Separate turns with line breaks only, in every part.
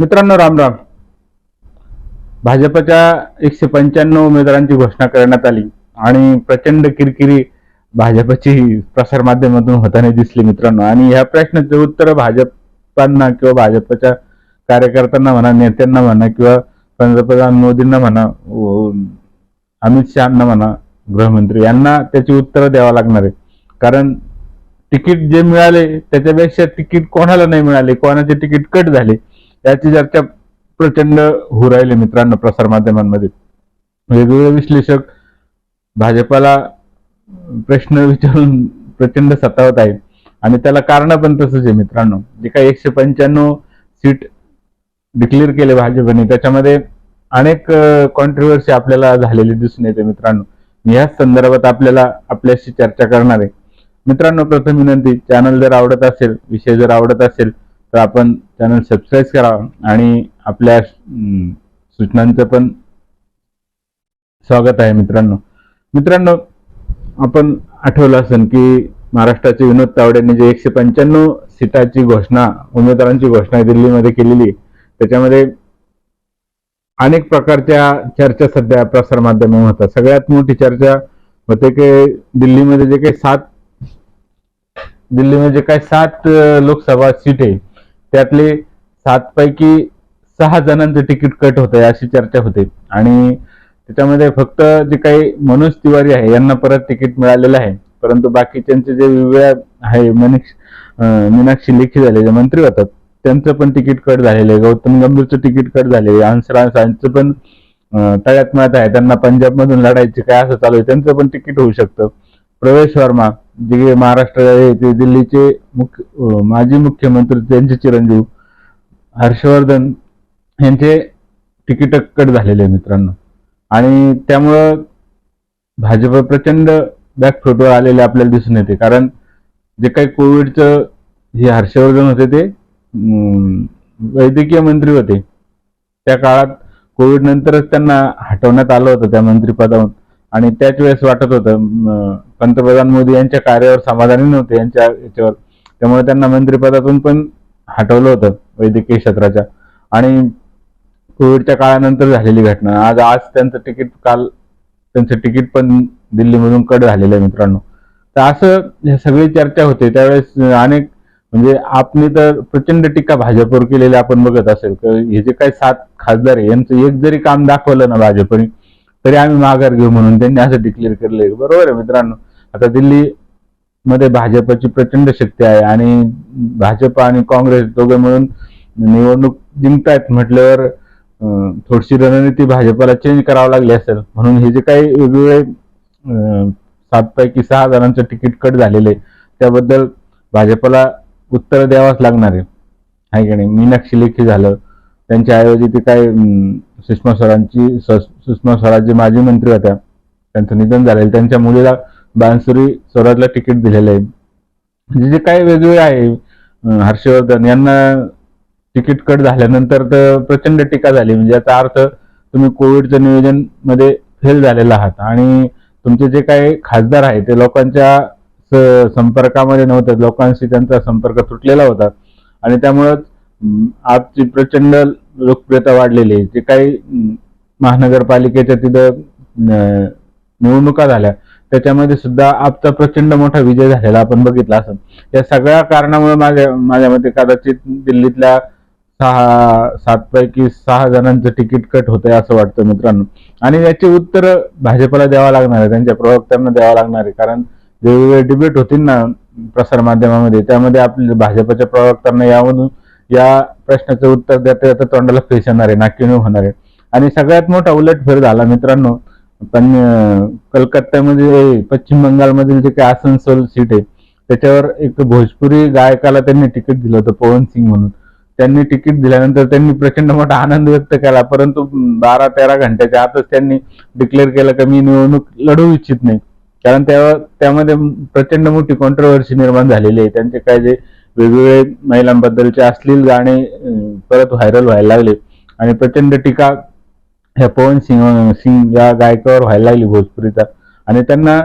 मित्रांनो राम राम. भाजपच्या एकशे पंच्याण्णव उमेदवारांची घोषणा करण्यात आली आणि प्रचंड किरकिरी भाजपची प्रसार माध्यमातून होताना दिसली मित्रांनो. आणि ह्या प्रश्नाचे उत्तर भाजपांना किंवा भाजपच्या कार्यकर्त्यांना म्हणा नेत्यांना म्हणा किंवा पंतप्रधान मोदींना म्हणा अमित शहाना म्हणा गृहमंत्री यांना त्याची उत्तरं द्यावं लागणार आहे. कारण तिकीट जे मिळाले त्याच्यापेक्षा तिकीट कोणाला नाही मिळाले? कोणाचे तिकीट कट झाले? याची चर्चा प्रचंड होऊ राहिली मित्रांनो प्रसार माध्यमांमध्ये. वेगवेगळे विश्लेषक भाजपाला प्रश्न विचारून प्रचंड सतावत आहेत. आणि त्याला कारण पण तसंच आहे मित्रांनो. जे काही एकशे पंच्याण्णव सीट डिक्लेअर केले भाजपने त्याच्यामध्ये अनेक कॉन्ट्रोवर्सी आपल्याला झालेली दिसून येते मित्रांनो. मी याच संदर्भात आपल्याला आपल्याशी चर्चा करणार आहे. मित्रांनो प्रथम विनंती चॅनल जर आवडत असेल विषय जर आवडत असेल तर आपण चॅनल सबस्क्राईब करा आणि आपल्या सूचनांचं पण स्वागत आहे मित्रांनो. मित्रांनो आपण आठवलं असेल की महाराष्ट्राचे विनोद तावडेंनी जे एकशे पंच्याण्णव सीटाची घोषणा उमेदवारांची घोषणा दिल्लीमध्ये केलेली आहे त्याच्यामध्ये अनेक प्रकारच्या चर्चा सध्या प्रसारमाध्यमांवर होतात. सगळ्यात मोठी चर्चा होते की दिल्लीमध्ये जे काही सात दिल्लीमध्ये जे काही सात लोकसभा सीट आहे त्यातले सात पैकी सहा जणांचं तिकीट कट होतंय अशी चर्चा होते. आणि त्याच्यामध्ये फक्त जे काही मनोज तिवारी आहे यांना परत तिकीट मिळालेलं आहे. परंतु बाकीच्यांचे जे वेगवेगळ्या आहे मनीष मीनाक्षी लेखी झाले जे मंत्री होतात त्यांचं पण तिकीट कट झालेलं आहे. गौतम गंभीरचं तिकीट कट झाले हंसराज यांचं पण तळ्यात मिळत आहे. त्यांना पंजाबमधून लढायचे काय असं चालू आहे त्यांचं पण तिकीट होऊ शकतं. प्रवेश वर्मा जे महाराष्ट्र ते दिल्लीचे मुख्य माजी मुख्यमंत्री त्यांचे चिरंजीव हर्षवर्धन यांचे तिकीट कट झालेले आहे मित्रांनो. आणि त्यामुळं भाजप प्रचंड बॅकफुटवर आलेले आपल्याला दिसून येते. कारण जे काही कोविडचं हे हर्षवर्धन होते ते वैद्यकीय मंत्री होते. त्या काळात कोविड नंतरच त्यांना हटवण्यात आलं होतं त्या मंत्रिपदावरून. आणि त्याच वेळेस वाटत होतं पंतप्रधान मोदी यांच्या कार्यावर समाधानी नव्हते यांच्या याच्यावर. त्यामुळे त्यांना मंत्रिपदातून पण हटवलं होतं वैद्यकीय क्षेत्राच्या. आणि कोविडच्या काळानंतर झालेली घटना. आज आज त्यांचं तिकीट काल त्यांचं तिकीट पण दिल्लीमधून कट झालेलं आहे मित्रांनो. तर असं हे सगळी चर्चा होते. त्यावेळेस अनेक म्हणजे आपने तर प्रचंड टीका भाजपवर केलेली आपण बघत असेल. तर हे जे काही सात खासदार आहे यांचं एक जरी काम दाखवलं ना भाजपने तरी आम्ही माघार घेऊ म्हणून त्यांनी असं डिक्लेअर केलंय. बरोबर आहे मित्रांनो? आता दिल्ली मध्ये भाजपची प्रचंड शक्ती आहे आणि भाजप आणि काँग्रेस दोघे मिळून निवडणूक जिंकतायत म्हटल्यावर थोडीशी रणनीती भाजपला चेंज करावं लागली असेल. म्हणून हे जे काही वेगवेगळे सातपैकी सात पैकी सहा जणांचं तिकीट कट झालेले त्याबद्दल भाजपला उत्तर द्यावाच लागणार आहे. आहे की नाही? मीनाक्षी लेखी झालं. त्यांच्या ऐवजी ते काय सुषमा स्वरांची स- सुषमा स्वराज जे माजी मंत्री होत्या. त्यांचं निधन झालेलं त्यांच्या मुलीला बांसुरी स्वराजला तिकीट दिलेलं आहे. जे जे काही वेगवेगळे आहे हर्षवर्धन यांना तिकीट कट झाल्यानंतर तर प्रचंड टीका झाली. म्हणजे याचा अर्थ तुम्ही कोविडचं नियोजनमध्ये फेल झालेला आहात. आणि तुमचे जे काही खासदार आहे ते लोकांच्या स- संपर्कामध्ये नव्हते. लोकांशी त्यांचा संपर्क तुटलेला होता. आणि त्यामुळं आजची प्रचंड लोकप्रियता वाढलेली आहे जे काही महानगरपालिकेच्या तिथं निवडणुका झाल्या त्याच्यामध्ये सुद्धा आपचा प्रचंड मोठा विजय झालेला आपण बघितला असं. या सगळ्या कारणामुळे माझ्या माझ्या मते कदाचित दिल्लीतल्या सहा सात पैकी सहा जणांचं तिकीट कट होतंय असं वाटतं मित्रांनो. आणि याचे उत्तर भाजपला द्यावं लागणार आहे त्यांच्या प्रवक्त्यांना द्यावं लागणार आहे. कारण वेगवेगळे डिबेट होतील ना प्रसारमाध्यमामध्ये त्यामध्ये आपल्या भाजपच्या प्रवक्त्यांना यावरून या प्रश्नाचं उत्तर देता देता तोंडाला फेस येणार आहे नाट्यनू होणार आहे. आणि सगळ्यात मोठा उलटफेर झाला मित्रांनो पण कलकत्त्यामध्ये पश्चिम बंगालमधील जे काही आसनसोल सीट आहे त्याच्यावर एक भोजपुरी गायकाला त्यांनी तिकीट दिलं होतं पवन सिंग म्हणून. त्यांनी तिकीट दिल्यानंतर त्यांनी प्रचंड मोठा आनंद व्यक्त केला परंतु बारा तेरा घंट्याच्या आतच त्यांनी डिक्लेअर केलं की मी निवडणूक लढवू इच्छित नाही. कारण त्या त्यामध्ये प्रचंड मोठी कॉन्ट्रोवर्सी निर्माण झालेली आहे. त्यांचे काय जे वेगवेगळे महिलांबद्दलचे अश्लील गाणे परत व्हायरल व्हायला लागले. आणि प्रचंड टीका ह्या पवन सिंग सिंग या गायकावर व्हायला लागली भोजपुरीचा. आणि त्यांना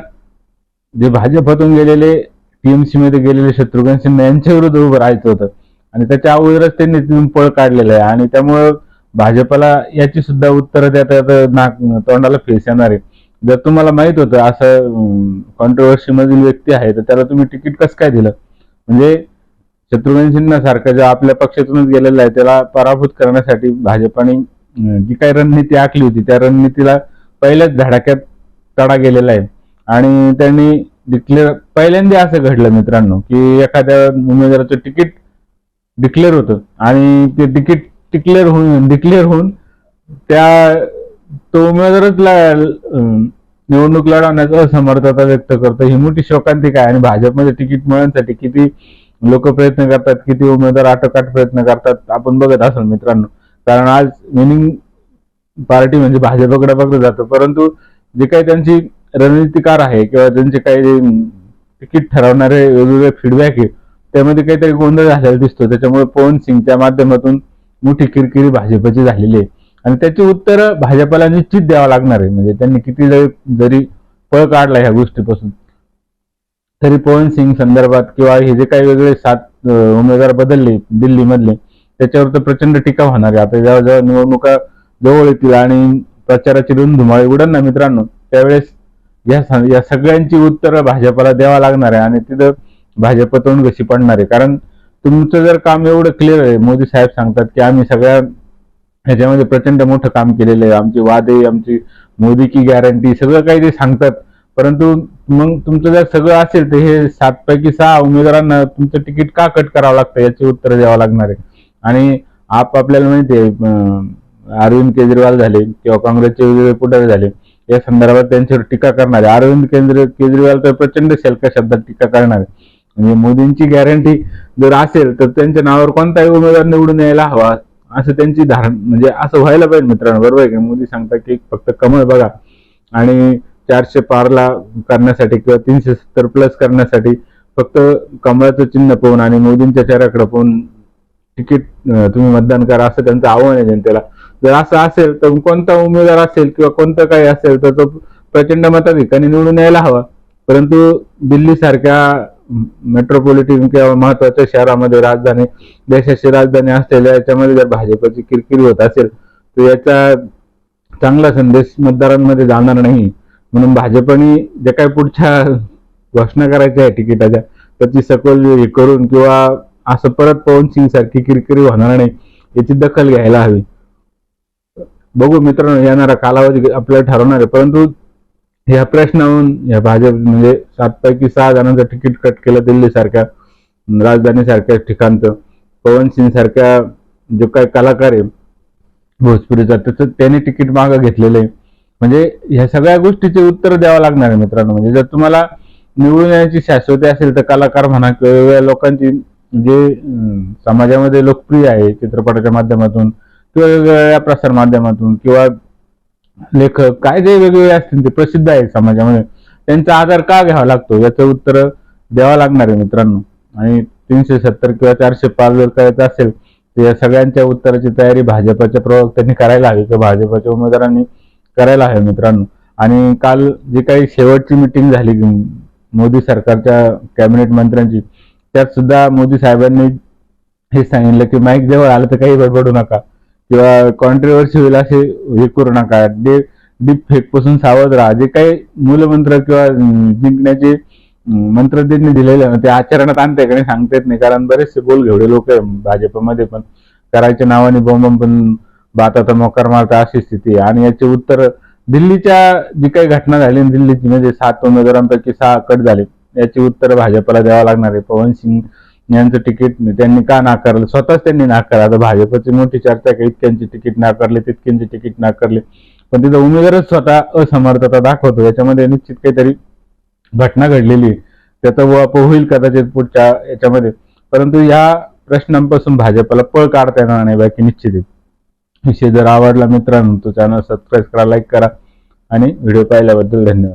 जे भाजपातून गेलेले टीएमसी मध्ये गेलेले शत्रुघ्न सिन्हा यांच्या विरुद्ध उभं राहायचं होतं. आणि त्याच्या अगोदरच त्यांनी तिथून पळ काढलेला आहे. आणि त्यामुळं भाजपला याची सुद्धा उत्तरं त्या नाक तोंडाला फेस येणार आहे. जर तुम्हाला माहीत होतं असं कॉन्ट्रोवर्सी मधील व्यक्ती आहे तर त्याला तुम्ही तिकीट कसं काय दिलं? म्हणजे शत्रुघ्न सिन्हा सारखा जो आपल्या पक्षातूनच गेलेला आहे त्याला पराभूत करण्यासाठी भाजपाने जी काही रणनीती आखली होती त्या रणनीतीला पहिल्याच धडाक्यात तडा गेलेला आहे. आणि त्यांनी डिक्लेअर पहिल्यांदा असं घडलं मित्रांनो की एखाद्या उमेदवाराचं तिकीट डिक्लेअर होतं. आणि ते तिकीट डिक्लेअर होऊन डिक्लेअर होऊन त्या तो उमेदवारच ला- निवडणूक लढवण्याचा असमर्थता व्यक्त करतो. ही मोठी शोकांतिका आहे. आणि भाजपमध्ये तिकीट मिळवण्यासाठी किती लोक प्रयत्न करतात किती उमेदवार आटोकाट प्रयत्न करतात आपण बघत असाल मित्रांनो. कारण आज विनिंग पार्टी म्हणजे भाजपकडे बघलं जातं. परंतु जे काही त्यांची रणनीतिकार आहे किंवा त्यांचे काही तिकीट ठरवणारे वेगवेगळे फीडबॅक आहे त्यामध्ये काहीतरी गोंधळ झालेला दिसतो. त्याच्यामुळे पवन सिंगच्या माध्यमातून मोठी किरकिरी भाजपची झालेली आहे. आणि त्याची उत्तर भाजपला निश्चित द्यावं लागणार आहे. म्हणजे त्यांनी किती जरी जरी पळ काढला ह्या गोष्टीपासून. तरी पवन सिंग संदर्भात किंवा हे जे काही वेगळे सात उमेदवार बदलले दिल्लीमधले त्याच्यावर तर प्रचंड टीका होणार आहे. आता जेव्हा जेव्हा निवडणुका जवळ येतील आणि प्रचाराची धुमाळी उडन ना मित्रांनो त्यावेळेस या या सगळ्यांची उत्तरं भाजपाला द्यावा लागणार आहे आणि तिथं भाजप तोंड कशी पडणार आहे. कारण तुमचं जर काम एवढं क्लिअर आहे मोदी साहेब सांगतात की आम्ही सगळ्या ह्याच्यामध्ये प्रचंड मोठं काम केलेलं आहे. आमची वादे आमची मोदी की गॅरंटी सगळं काही ते सांगतात. परंतु मग तुमचं जर सगळं असेल तर हे सात पैकी सहा उमेदवारांना तुमचं तिकीट का कट करावं लागतं याची उत्तर द्यावं लागणार आहे. आणि आप आपल्याला माहिती आहे अरविंद केजरीवाल झाले किंवा काँग्रेसचे वेगवेगळे पुढारी झाले या संदर्भात त्यांच्यावर टीका करणार आहे. अरविंद केंद्र केजरीवाल तर प्रचंड शेलका शब्दात टीका करणार आहे. म्हणजे मोदींची गॅरंटी जर असेल तर त्यांच्या नावावर कोणताही उमेदवार निवडून यायला हवा असं त्यांची धारण म्हणजे असं व्हायला पाहिजे मित्रांनो. बरोबर आहे की? मोदी सांगतात की फक्त कमळ बघा. आणि चारशे पारला करण्यासाठी किंवा तीनशे सत्तर प्लस करण्यासाठी फक्त कमळाचं चिन्ह पाहून आणि मोदींच्या चेहऱ्याकडे पाहून तिकीट तुम्ही मतदान करा असं त्यांचं आव्हान आहे जनतेला. जर असं असेल तर कोणता उमेदवार असेल किंवा कोणतं काही असेल तर तो प्रचंड मताधिकाने निवडून यायला हवा. परंतु दिल्ली सारख्या मेट्रोपॉलिटन किंवा महत्त्वाच्या शहरामध्ये राजधानी देशाची राजधानी असलेल्या याच्यामध्ये जर भाजपची किरकिरी होत असेल तर याचा चांगला संदेश मतदारांमध्ये जाणार नाही. म्हणून भाजपने जे काही पुढच्या घोषणा करायच्या आहे तिकिटाच्या त्याची सखोल हे करून किंवा असं परत पवन सिंग सारखी किरकिरी होणार नाही याची दखल घ्यायला हवी. बघू मित्रांनो येणारा कालावधी आपल्याला ठरवणार आहे परंतु ह्या प्रश्नावरून या भाजप म्हणजे सातपैकी सहा जणांचं तिकीट कट केलं दिल्ली सारख्या राजधानी सारख्या ठिकाणचं पवन सिंग सारख्या जो काही कलाकार आहे भोजपुरीचा त्याचं त्याने तिकीट मागं घेतलेलं आहे. म्हणजे ह्या सगळ्या गोष्टीचे उत्तर द्यावं लागणार आहे मित्रांनो. म्हणजे जर तुम्हाला निवडून येण्याची शाश्वती असेल तर कलाकार म्हणा किंवा वेगवेगळ्या लोकांची जे समाजामध्ये लोकप्रिय आहे चित्रपटाच्या माध्यमातून किंवा वेगवेगळ्या प्रसार माध्यमातून किंवा लेखक काय जे वेगवेगळे असतील ते प्रसिद्ध आहेत समाजामध्ये त्यांचा आधार का घ्यावा लागतो? याचं उत्तर द्यावं लागणार आहे मित्रांनो. आणि तीनशे सत्तर किंवा चारशे पाच जर करायचं असेल तर या सगळ्यांच्या उत्तराची तयारी भाजपाच्या प्रवक्त्यांनी करायला हवी. किंवा भाजपच्या उमेदवारांनी करायला हवी मित्रांनो. आणि काल जी काही शेवटची मिटिंग झाली मोदी सरकारच्या कॅबिनेट मंत्र्यांची त्यात सुद्धा मोदी साहेबांनी हे सांगितलं की माईक जवळ आलं तर काही बडबडू नका. किंवा कॉन्ट्रोवर्सी होईल असे हे करू नका. डे डीप फेकपासून सावध राहा. जे काही मूलमंत्र किंवा जिंकण्याचे मंत्र त्यांनी दिलेले आहे ते आचरणात आणते का नाही सांगता येत नाही. कारण बरेचसे बोल घेवडे लोक भाजपमध्ये पण. करायच्या नावाने बॉम्ब पण भारताचा मोकार मारता अशी स्थिती आहे. आणि याचे उत्तर दिल्लीच्या जी काही घटना झाली दिल्लीची म्हणजे सात उमेदवारांपैकी सहा कट झाले याची उत्तर भाजपला द्यावं लागणार आहे. पवन सिंग यांचं तिकीट त्यांनी का नाकारलं? स्वतःच त्यांनी नाकारलं. आता भाजपची मोठी चर्चा की? इतक्यांची तिकीट नाकारले तितक्यांची तिकीट नाकारले. पण तिथं उमेदवारच स्वतः असमर्थता दाखवतो. याच्यामध्ये निश्चित काहीतरी घटना घडलेली आहे. त्याचा वाप होईल कदाचित पुढच्या याच्यामध्ये. परंतु या प्रश्नांपासून भाजपला पळ काढता येणार नाही बाकी निश्चित आहे. विषय जर आवडला मित्रांनो तो चॅनल सबस्क्राईब करा लाईक करा आणि व्हिडिओ पाहिल्याबद्दल धन्यवाद.